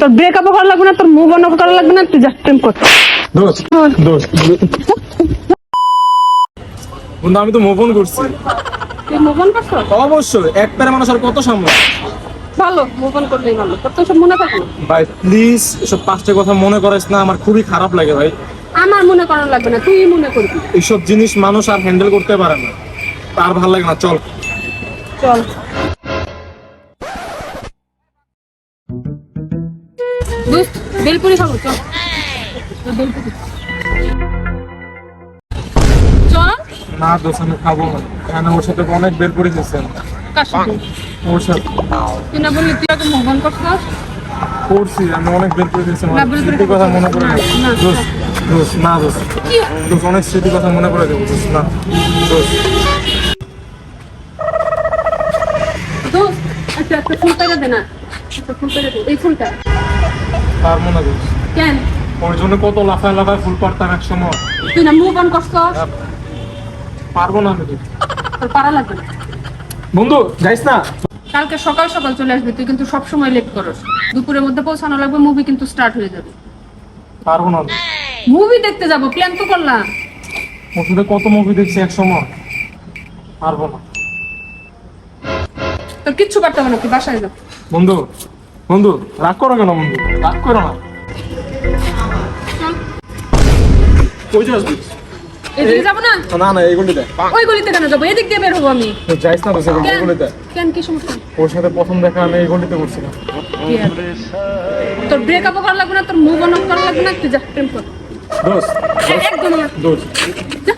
তোর ব্রেকআপও করা লাগবে না তোর মুভ অন করা লাগবে না তুই যা প্রেম কর। দোস্ত দোস্ত বন্ধু আমি তো মুভ অন করছি। তুই মুভ অন করছ? অবশ্যই এক প্যারা মানুষ আর কত সামনে ভালো মুভ অন করলেই ভালো। তোর তো সব মনে থাকে ভাই প্লিজ এসব পাঁচটা কথা মনে করিস না আমার খুবই খারাপ লাগে ভাই। আমার মনে লাগবে না তুই মনে করবি। এইসব জিনিস মানুষ আর হ্যান্ডেল করতে পারে না। আর ভালো লাগে না চল। চল। দোস্ত বেলপুরি খাব চল। বেলপুরি চল। না দোস্ত আমি খাব কেন ওর সাথে অনেক কার সাথে? ওর সাথে। তুই না বললি তুই আগে মুভ করছিস করছি আমি অনেক বের করে স্মৃতির কথা মনে পড়ে না, গেছে না, দোস্ত। কি? অনেক স্মৃতির কথা মনে পড়ে দেবো দোস্ত না। দোস্ত। দোস্ত আচ্ছা একটা ফুল পেরে দে না। একটা ফুল পেরে দে এই ফুলটা। তার মনে দোস্ত কেন? ওর জন্য কত লাফায় লাফায় ফুল পারতাম এক সময়। তুই না মুভ অন করছিস? পারব না আমি তোর পারা লাগবে বন্ধু যাইস না? কালকে সকাল সকাল চলে আসবি তুই কিন্তু সব সময় লেট করস। দুপুরের মধ্যে পৌঁছানো লাগবে মুভি কিন্তু স্টার্ট হয়ে যাবে। পারব না মুভি দেখতে যাব প্ল্যান তো করলাম। ওর কত মুভি দেখছি এক সময়? পারব না। তোর কিচ্ছু করতে হবে না তুই বাসায় যা। বন্ধু বন্ধু রাগ করো কেন বন্ধু? রাগ করো না। এদিকে যাব না? ওই গলিতে কেন যাব? এদিক দিয়ে বের হব আমি। যাইস না তো সেগুলো কেন? কেন? কি সমস্যা? ওর সাথে প্রথম দেখা আমি এই গলিতে করছিলাম? তোর করা লাগবে না তোর মুভ অন করা লাগবে না? তুই যা প্রেম কর। দোস্ত একদম না। দোস্ত। যা।